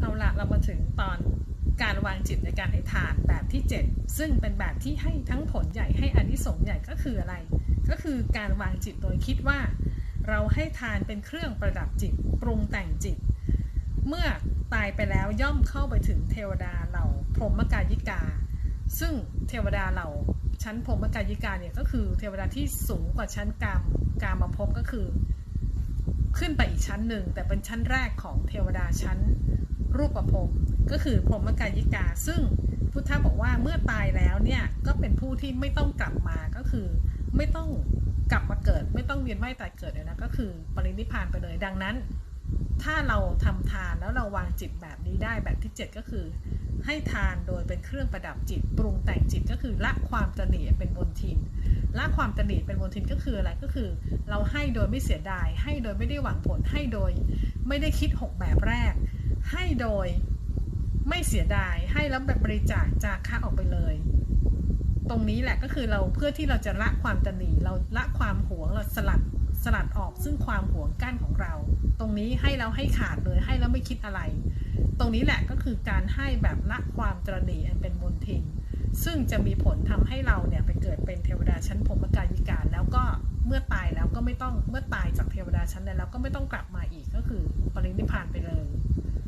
เอาละเรามาถึงตอนการวางจิตในการให้ทานแบบที่ 7 ซึ่งเป็นแบบที่ให้ทั้งผลใหญ่ให้อานิสงส์ใหญ่ก็คืออะไร ก็คือการวางจิตโดยคิดว่า เราให้ทานเป็นเครื่องประดับจิต ปรุงแต่งจิต เมื่อตายไปแล้วย่อมเข้าไปถึงเทวดาเหล่าพรหมกายิกา ซึ่งเทวดาเหล่าชั้นพรหมกายิกาเนี่ยก็คือเทวดาที่สูงกว่าชั้นกามกามาภพก็คือ ขึ้นไปอีกชั้นหนึ่งแต่เป็นชั้นแรกของเทวดาชั้น รูปภพก็คือพรหมกายิกา ซึ่งพุทธะบอกว่าเมื่อตายแล้วเนี่ยก็เป็นผู้ที่ไม่ต้องกลับมาก็คือ ไม่ต้องกลับมาเกิด ไม่ต้องเวียนว่ายตายเกิดเลยนะก็คือปรินิพานไปเลยดังนั้น ถ้าเราทำทานแล้วเราวางจิตแบบนี้ได้แบบที่ 7 ก็คือ ให้ทานโดยเป็นเครื่องประดับจิต ปรุงแต่งจิตก็คือละความตระหนี่เป็นบนทินละความตระหนี่เป็นบนทินก็คืออะไรก็คือ เราให้โดยไม่เสียดาย ให้โดยไม่ได้หวังผลให้โดย ไม่ได้คิด 6 แบบแรก ให้โดยไม่เสียดายให้แล้วแบบบริจาคจากค่าออกไปเลย ตรงนี้แหละก็คือเราเพื่อที่เราจะละความตระหนี่เราละความหวงเราสลัดสลัดออกซึ่งความหวงกั้นของเรา ตรงนี้ให้แล้วให้ขาดเลยให้แล้วไม่คิดอะไร ตรงนี้แหละก็คือการให้แบบละความตระหนี่อันเป็นมนทินซึ่งจะมีผลทำให้เราเนี่ยไปเกิดเป็นเทวดาชั้นพรมกายิการแล้วก็เมื่อตายแล้วก็ไม่ต้องเมื่อตายจากเทวดาชั้นนั้นแล้วก็ไม่ต้องกลับมาอีกก็คือปรินิพานไปเลย